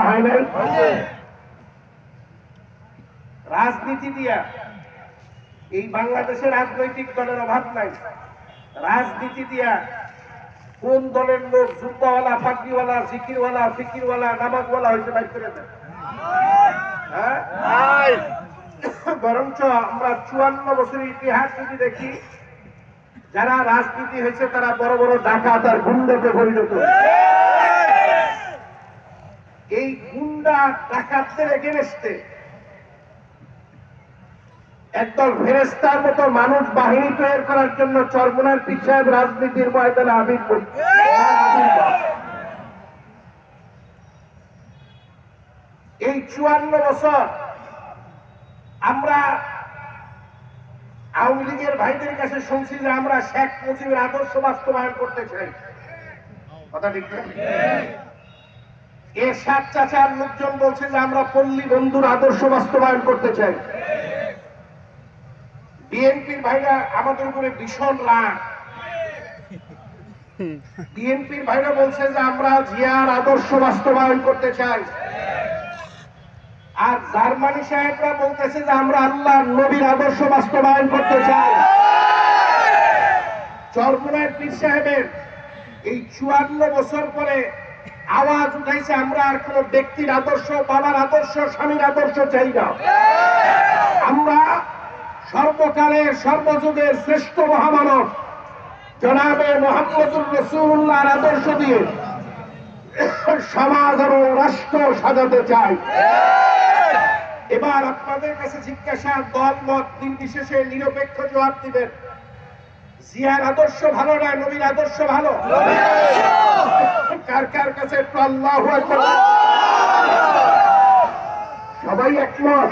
নাই নাই রাজনীতি দিয়া। এই বাংলাদেশে রাজনৈতিক দলের অভাব নাই। রাজনীতি দিয়া কোন দলের লোক জুব্বাওয়ালা পাগড়িওয়ালা জিকিরওয়ালা ফিকিরওয়ালা নামাজওয়ালা হয়েছে বাইর করে দেয়? হ্যাঁ? বরঞ্চ আমরা চুয়ান্ন বছরের ইতিহাস যদি দেখি যারা রাজনীতি হয়েছে, তারা বড় বড় ডাকাত আর গুন্ডাতে পরিণত। এই গুন্ডা ডাকাতদের এগেনস্টে একদল ফেরেস্তার মতো মানুষ বাহিনী তৈরি করার জন্য চরমনার সাহেব রাজনীতির ময়দানে আবির এই চুয়ান্ন বছর আমরা আওয়ামী লীগের ভাইদের কাছে শুনছি যে আমরা শেখ মুজিবের আদর্শ বাস্তবায়ন করতে চাই। কথা ঠিক? এর সাত চাচার লোকজন বলছে যে আমরা পল্লী বন্ধুর আদর্শ বাস্তবায়ন করতে চাই। বিএনপির ভাইরা আমাদের উপরে ভীষণ রাগ। বিএনপির ভাইরা বলছে যে আমরা জিয়ার আদর্শ বাস্তবায়ন করতে চাই। আর জার্মানি সাহেবরা বলতেছে যে আমরা আল্লাহ নবীর আদর্শ বাস্তবায়ন করতে চাই। চরমনায় পীর সাহেবের এই চুয়ান্ন বছর পরে আওয়াজ উঠাইছে, আমরা আর কোন ব্যক্তির আদর্শ, বাবার আদর্শ, স্বামীর আদর্শ চাই না। আমরা সর্বকালের, সর্বযুগের শ্রেষ্ঠ মহামানব জনাবে মোহাম্মদুর রসুল্লাহর আদর্শ দিয়ে সমাজ এবং রাষ্ট্র সাজাতে চাই। এবার আপনাদের কাছে জিজ্ঞাসা দল মত নির্বিশেষে নিরপেক্ষ জবাব দিবেন। জিয়ার আদর্শ ভালো না নবীর আদর্শ ভালো? কার কার কাছে সবাই একমত?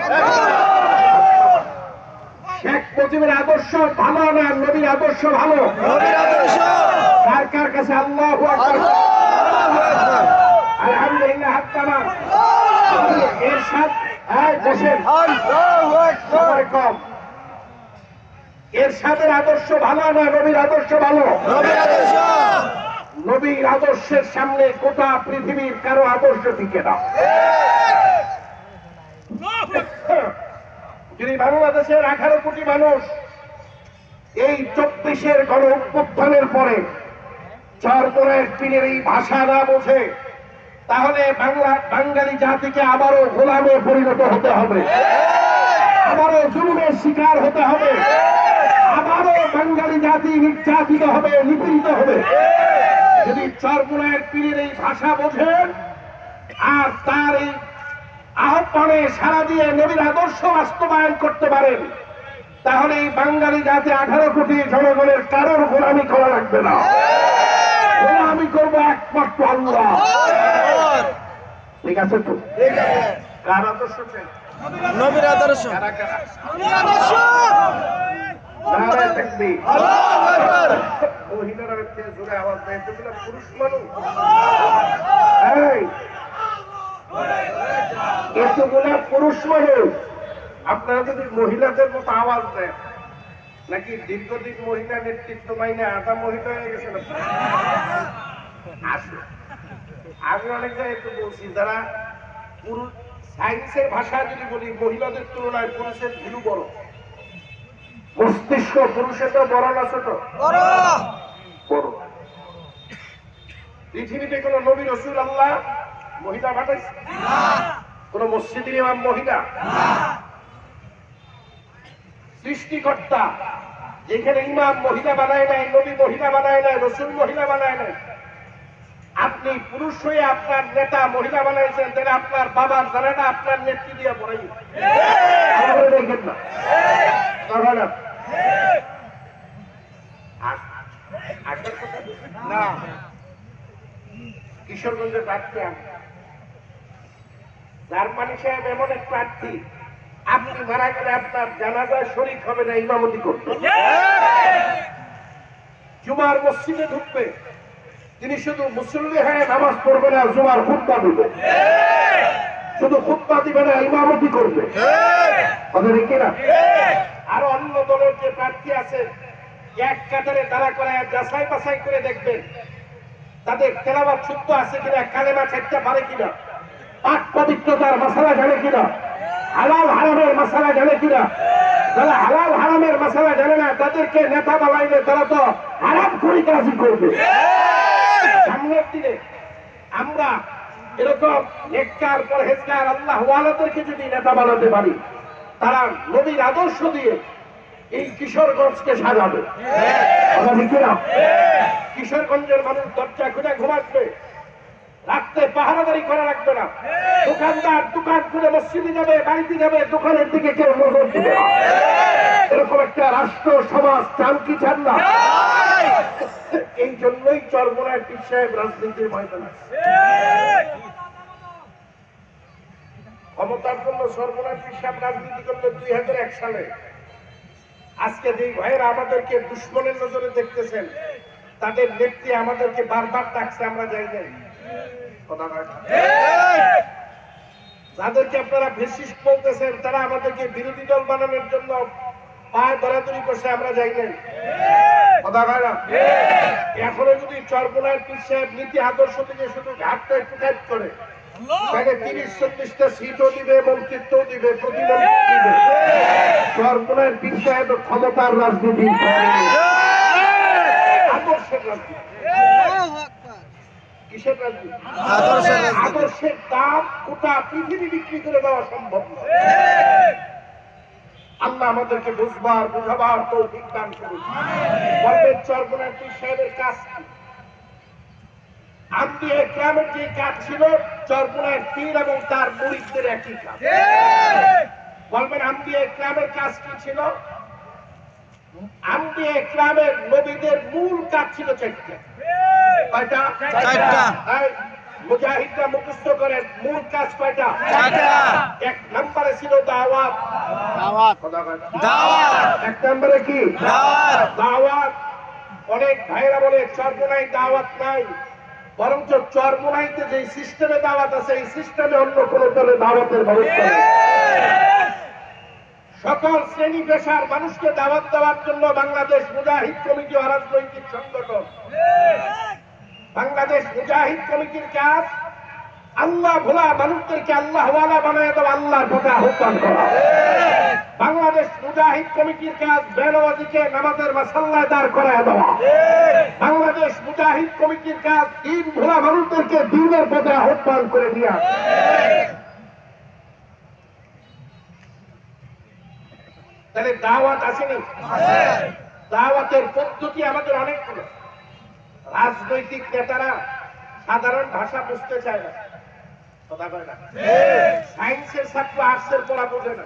শেখ মুজিবের আদর্শ ভালো না নবীর আদর্শ ভালো? কার কার কাছে আল্লাহ আলহামদুলিল্লাহ হাত এর সাথে কম। এর সাথে আদর্শ ভালো না নবীর আদর্শ ভালো? নবীর আদর্শের সামনে গোটা পৃথিবীর কারও আদর্শ টিকে না। যদি বাংলাদেশের আঠারো কোটি মানুষ এই চব্বিশের গণ অভ্যুত্থানের পরে চরপরের পীরের এই ভাষা না বোঝে তাহলে বাংলা বাঙালি জাতিকে আবারও গোলামে পরিণত হতে হবে। আবারও জুলুমের শিকার হতে হবে। আবারও বাঙালি জাতি নির্যাতিত হবে, নিপীড়িত হবে। যদি চরমুনায়ের পীরের এই ভাষা বোঝেন, আর তার এই আহ্বানে সারা দিয়ে নবীর আদর্শ বাস্তবায়ন করতে পারেন, তাহলে এই বাঙালি জাতি আঠারো কোটি জনগণের কারোর গোলামি করা লাগবে না। করব একমাত্র আল্লাহ। ঠিক আছে তো? ঠিক কার আদর্শ নবীর আদর্শ। কারা কারা? নবীর আদর্শ। নারায় তাকবীর। আল্লাহু আকবার। মহিলারা জোরে আওয়াজ দেয় পুরুষ মানুষ? এতগুলা পুরুষ মানুষ আপনারা যদি মহিলাদের মতো আওয়াজ দেন নাকি দীর্ঘদিন মহিলা নেতৃত্ব মাইনে আধা মহিলা হয়ে গেছে না? আসে। আমি অনেক জায়গায় তো বলছি যারা পুরুষ সায়েন্সের ভাষা যদি বলি মহিলাদের তুলনায় পুরুষের ভিলু বড়। মস্তিষ্ক পুরুষের তো বড় না ছোট? বড়! বড়। পৃথিবীতে কোন নবী রসুল আল্লাহ মহিলা পাঠাইছে? কোন মসজিদের ইমাম মহিলা? সৃষ্টিকর্তা যেখানে ইমাম মহিলা বানায় নাই নবী মহিলা বানায় নাই রসুল মহিলা বানায় নাই আপনি পুরুষ হয়ে আপনার নেতা মহিলা বানাইছেন তাহলে আপনার বাবার জানাটা আপনার নেত্রী দিয়ে পড়াই। না না। কিশোরগঞ্জের প্রার্থী জার্মানি সাহেব এমন এক প্রার্থী আপনি মারা গেলে আপনার জানাজায় শরিক হবে না ইমামতি করবে জুমার মসজিদে ঢুকবে। তিনি শুধু মুসল্লি হয়ে নামাজ পড়বে না, জুমার খুদ্া দিবে। শুধু খুদ্া দিবে না, ইমামতি করবে। না আরও অন্য দলের যে প্রার্থী আছে, এক কাতারে দাঁড়া করে যাচাই বাছাই করে দেখবেন, তাদের তেলাবাদ শুদ্ধ আছে কিনা, কালেমা ছাড়তে পারে কিনা, পাক পবিত্রতার মশালা জানে কিনা, হালাল হারামের মশালা জানে কিনা, যারা হালাল হারামের মশালা জানে না, তাদেরকে নেতা বানাইলে তারা তো হারাম করি কাজই করবে। আমরা এরকম নেককার, পরহেজগার, আল্লাহ ওয়ালাদেরকে যদি নেতা বানাতে পারি, তারা আদর্শ দিয়ে এই কিশোরগঞ্জকে সাজাবে। কিশোরগঞ্জের মানুষ দরজা খুলে ঘুমাচ্ছে, রাত্রে পাহারাদারি করা রাখবে না। দোকানদার দোকান খুলে মসজিদে যাবে, বাড়িতে যাবে, দোকানের দিকে কেউ নজর দিবে এরকম একটা রাষ্ট্র, সমাজ চান কি চান না? এই জন্যই চরমনায় পীর সাহেব রাজনীতির ময়দান ক্ষমতার জন্য সাহেব রাজনীতি দুই এক সালে। আজকে আমাদেরকে দুশ্মনের নজরে দেখতেছেন, তাদের নেত্রী আমাদেরকে বারবার ডাকছে, আমরা যাই নাই। কথা নয়। যাদেরকে আপনারা বেশিস বলতেছেন, তারা আমাদেরকে বিরোধী দল বানানোর জন্য পায়ে ধরাধরি করছে আমরা যাই নাই। কথা হয় না? এখনও যদি চরমোনার পীর সাহেব নীতি আদর্শ থেকে শুধু ঘাটটা একটু কাজ করে তাকে তিরিশ চল্লিশটা সিটও দিবে মন্ত্রিত্বও দিবে প্রতিমন্ত্রী দিবে। চরমোনার পীর সাহেব ক্ষমতার রাজনীতি। আদর্শের রাজনীতি। কিসের রাজনীতি? আদর্শের রাজনীতি। আদর্শের দাম গোটা পৃথিবী বিক্রি করে দেওয়া সম্ভব নয় আল্লাহ আমাদেরকে বুঝবার বুঝাবার তৌফিক দান করুন। বলবেন সাহেবের কাজ? আমদি একরামের যে কাজ ছিল চরমোনার পীর এবং তার মুরিদদের একই কাজ। বলবেন একরামের কাজ কি ছিল? আমদি একরামের নবীদের মূল কাজ ছিল চারটা। কয়টা? চারটা। মুজাহিদরা মুখস্থ করেন মূল কাজ কয়টা। এক নম্বরে ছিল দাওয়াত। দাওয়াত। এক নম্বরে কি? দাওয়াত। দাওয়াত। অনেক ভাইরা বলে চরমোনাই দাওয়াত নাই। বরঞ্চ চরমোনাইতে যে সিস্টেমে দাওয়াত আছে এই সিস্টেমে অন্য কোন দলে দাওয়াতের ব্যবস্থা সকল শ্রেণি পেশার মানুষকে দাওয়াত দেওয়ার জন্য বাংলাদেশ মুজাহিদ কমিটি অরাজনৈতিক সংগঠন। বাংলাদেশ মুজাহিদ কমিটির কাজ আল্লাহ ভোলা মানুষদেরকে আল্লাহ বানায় দেওয়া আল্লাহর পথে আহ্বান করা। বাংলাদেশ মুজাহিদ কমিটির কাজ বেনওয়াজিকে নামাজের মাসাল্লায় দাঁড় করায় দেওয়া। বাংলাদেশ মুজাহিদ কমিটির কাজ দিন ভোলা মানুষদেরকে দিনের পথে আহ্বান করে দেওয়া। তাহলে দাওয়াত আসেনি? দাওয়াতের পদ্ধতি আমাদের অনেকগুলো রাজনৈতিক নেতারা সাধারণ ভাষা বুঝতে চায় না। কথা কয় না? সায়েন্সের ছাত্র আর্টসের পড়া বোঝে না।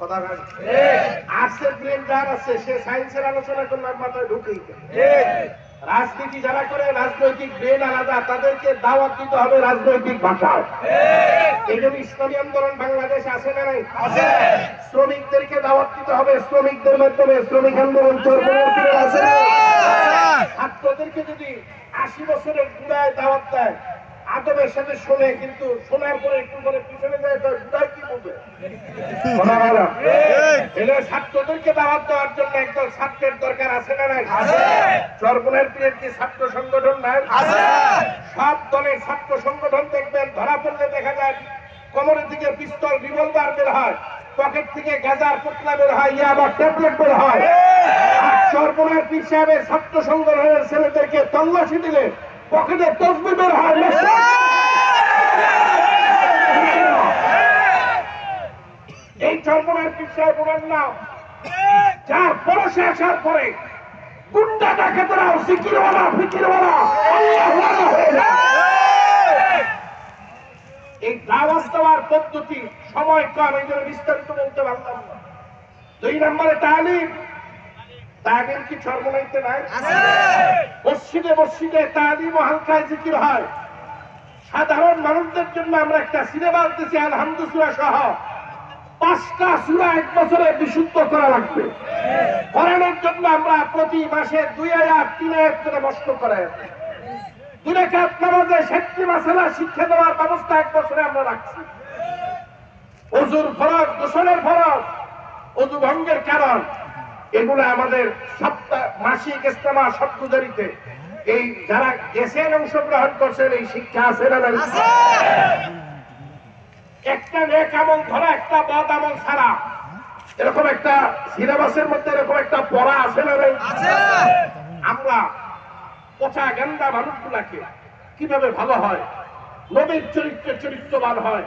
কথা কয় না? আর্টসের ব্রেন যার আছে সে সায়েন্সের আলোচনা করলে মাথায় ঢুকেই রাজনীতি যারা করে রাজনৈতিক ব্রেন আলাদা তাদেরকে দাওয়াত দিতে হবে রাজনৈতিক ভাষায়। এই জন্য ইসলামী আন্দোলন বাংলাদেশ আছে না নাই? শ্রমিকদেরকে দাওয়াত দিতে হবে শ্রমিকদের মাধ্যমে শ্রমিক আন্দোলন আছে। না? ছাত্রদেরকে যদি আশি বছরের বুড়ায় দাওয়াত দেয় আদবের সাথে শোনে কিন্তু শোনার পরে একটু করে পিছনে যায় তো বুড়ায় কি বলবে? এলে ছাত্রদেরকে দাওয়াত দেওয়ার জন্য একদল ছাত্রের দরকার আছে না নাই? চরমনের পীরের কি ছাত্র সংগঠন নাই? সব দলের ছাত্র সংগঠন দেখবেন ধরা পড়লে দেখা যায় কোমরের দিকে পিস্তল রিভলভার বের হয়। পকেট থেকে গাজার পোটলা বের হয় ইয়াবা ট্যাবলেট বের হয়। চরমনের পীর সাহেবের ছাত্র সংগঠনের ছেলেদেরকে তল্লাশি দিলে পকেটে তসবি বের হয় এই চরমনের পীর সাহেব ওনার নাম। যার পরশে আসার পরে গুন্ডা ডাকাতেরাও সিকিরওয়ালা ফিকিরওয়ালা আল্লাহওয়ালা হয়ে এই দাওয়াত দেওয়ার পদ্ধতি সময় কম এই জন্য বিস্তারিত বলতে পারলাম না। দুই নম্বরে তালিম। তালিম কি সর্বনাইতে নাই? মসজিদে মসজিদে তালিম হালকায় জিকির হয়। সাধারণ মানুষদের জন্য আমরা একটা সিনেমা দিচ্ছি আলহামদুসুরা সহ। পাঁচটা সুরা এক বছরে বিশুদ্ধ করা লাগবে। করানোর জন্য আমরা প্রতি মাসে দুই হাজার তিন হাজার করে নষ্ট করে। দুরেখাত নামাজে ষাটটি মাসালা শিক্ষা দেওয়ার ব্যবস্থা এক বছরে আমরা রাখছি। অজুর ফরজ গোসলের ফরজ অজু ভঙ্গের কারণ। এগুলো আমাদের সপ্তাহ মাসিক ইস্তেমা সপ্তজারিতে এই যারা গেছেন অংশগ্রহণ করছেন এই শিক্ষা আছে না একটা নেক আমল ধরা একটা বদ আমল ছাড়া। এরকম একটা সিলেবাসের মধ্যে এরকম একটা পড়া আছে না আমরা পচা গেন্দা মানুষগুলাকে কীভাবে ভালো হয়? নবীর চরিত্রে চরিত্রবান হয়।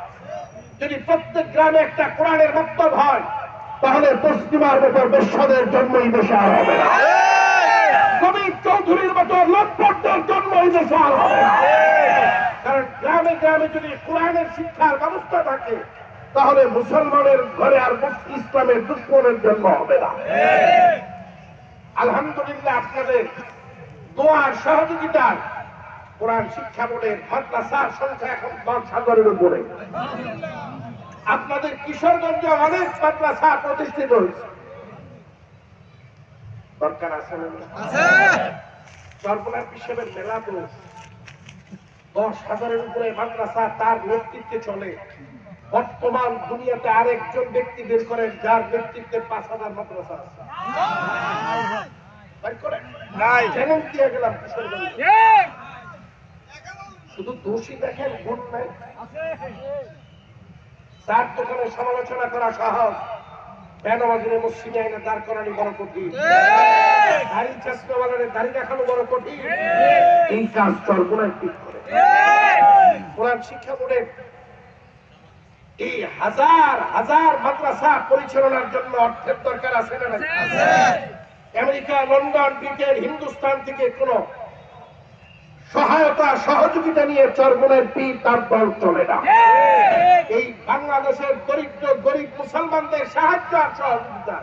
যদি প্রত্যেক গ্রামে একটা কোরআনের মক্তব হয়, তাহলে পশ্চিমার মতো বেশ্যদের এই দেশে আর হবে না। চৌধুরীর মতো আর হবে কারণ গ্রামে গ্রামে যদি কোরআনের শিক্ষার ব্যবস্থা থাকে, তাহলে মুসলমানের ঘরে আর ইসলামের দুশ্মনের জন্ম হবে না। আলহামদুলিল্লাহ আপনাদের দোয়ার সহযোগিতার কোরআন শিক্ষা বোর্ডের মাদ্রাসার সংখ্যা এখন দশ হাজারের উপরে। আপনাদের কিশোরগঞ্জে অনেক মাদ্রাসা প্রতিষ্ঠিত হয়েছে। দরকার আছে সর্বনাশ হিসেবে মেলা তো দশ হাজারের উপরে মাদ্রাসা তার নেতৃত্বে চলে। বর্তমান দুনিয়াতে আরেকজন ব্যক্তি বের করেন যার নেতৃত্বে পাঁচ হাজার মাদ্রাসা আছে। শুধু দোষী দেখেন গুণ নাই। তার দোকানে সমালোচনা করা সহজ। পরিচালনার জন্য অর্থের দরকার আছে না আমেরিকা, লন্ডন, ব্রিটেন, হিন্দুস্তান থেকে কোন সহায়তা, সহযোগিতা নিয়ে চর্বনের পীর তার দল চলে না। বাংলাদেশের দরিদ্র, গরিব মুসলমানদের সাহায্য আর সহযোগিতা।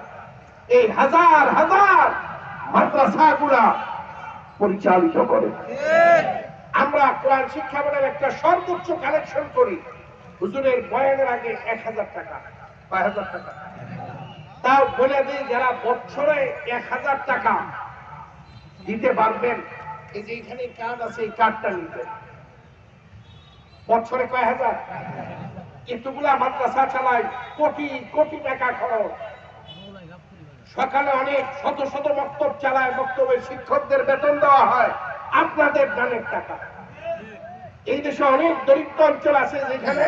এই হাজার হাজার মাদ্রাসাগুলা পরিচালিত করে। আমরা কোরআন শিক্ষা বোর্ডের একটা সর্বোচ্চ কালেকশন করি। হুজুরের বয়ানের আগে এক হাজার টাকা, কয় হাজার টাকা? তাও বলে দিই, যারা বছরে এক হাজার টাকা দিতে পারবেন, এই যে এখানে কার্ড আছে, এই কার্ডটা নিতে। বছরে কয় হাজার? এতগুলা মাদ্রাসা চালায় কোটি কোটি টাকা খরচ। সকালে অনেক শত শত বক্তব্য চালায় বক্তব্যে শিক্ষকদের বেতন দেওয়া হয়। আপনাদের দানের টাকা। এই দেশে অনেক দরিদ্র অঞ্চল আছে যেখানে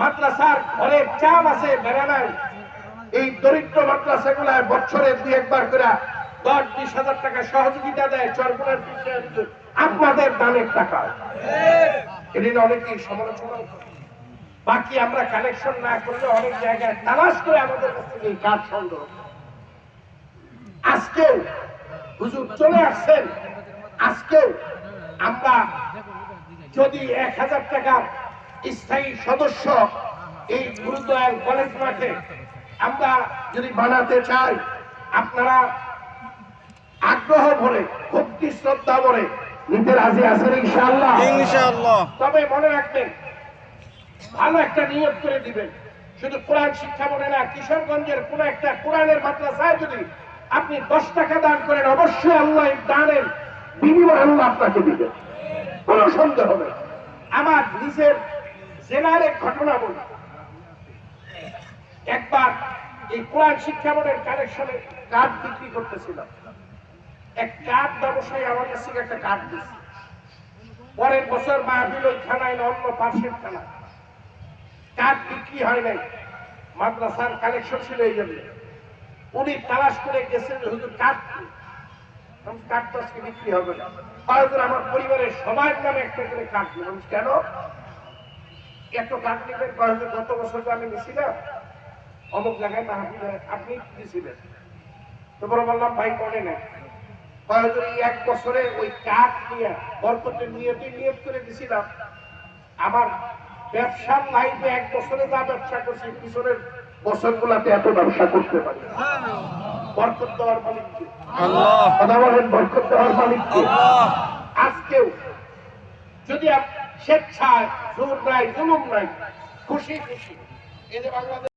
মাদ্রাসার ঘরের চাল আছে, বেড়া নাই। এই দরিদ্র মাদ্রাসাগুলায় বছরে দুই একবার করে দশ, বিশ হাজার টাকা সহযোগিতা দেয় চরপুরের আপনাদের দানের টাকা। এদিন অনেকেই সমালোচনা। বাকি আমরা কালেকশন না করলে অনেক জায়গায় তালাশ করে আমাদের কাছ থেকে কাজ সংগ্রহ করে। আজকেও হুজুর চলে আসছেন। আজকেও আমরা যদি এক হাজার টাকার স্থায়ী সদস্য এই গুরুদয়াল কলেজ মাঠে আমরা যদি বানাতে চাই আপনারা আগ্রহ ভরে ভক্তি শ্রদ্ধা ভরে নিতে রাজি আছেন ইনশাআল্লাহ। ইনশাআল্লাহ। তবে মনে রাখবেন ভালো একটা নিয়োগ করে দিবেন। শুধু কোরআন শিক্ষা বলে না, কিশোরগঞ্জের কোন একটা কোরআনের মাদ্রাসায় যদি আপনি দশ টাকা দান করেন, অবশ্যই আল্লাহ দানের বিনিময় আল্লাহ আপনাকে দিবেন কোনো সন্দেহ নেই আমার নিজের জেলার এক ঘটনা বলি। একবার এই কোরআন শিক্ষা বোর্ডের কালেকশনে কার্ড বিক্রি করতেছিলাম। এক কার্ড ব্যবসায়ী আমার কাছ একটা কার্ড দিচ্ছে পরের বছর মাহবিল ওই থানায় না, অন্য পাশের থানা কার্ড বিক্রি হয় নাই। মাদ্রাসার কালেকশন ছিল এই জন্য। উনি তালাশ করে গেছেন হুজুর কার্ড কি? আমি তো আজকে বিক্রি হবে না। হয়তো আমার পরিবারের সবার নামে একটা করে কার্ড দিলাম কেন? এত কার্ড নিবেন? গত বছর আমি নিছি না। অমুক জায়গায় মাহবিলে আপনি দিয়েছিলেন তো বড় বললাম, ভাই, মনে নেই। এক বছরে ওই কাঠ নিয়ে বরকতের নিয়তে নিয়ত করে দিছিলাম। আমার ব্যবসার লাইফে এক বছরে যা ব্যবসা করছি পিছনের বছরগুলাতে এত ব্যবসা করতে পারি বরকত দেওয়ার মালিক কে? আল্লাহ কথা বলেন বরকত দেওয়ার মালিক কে? আল্লাহ আজকেও যদি স্বেচ্ছায় জোর নাই জুলুম নাই খুশি খুশি এই যে বাংলাদেশ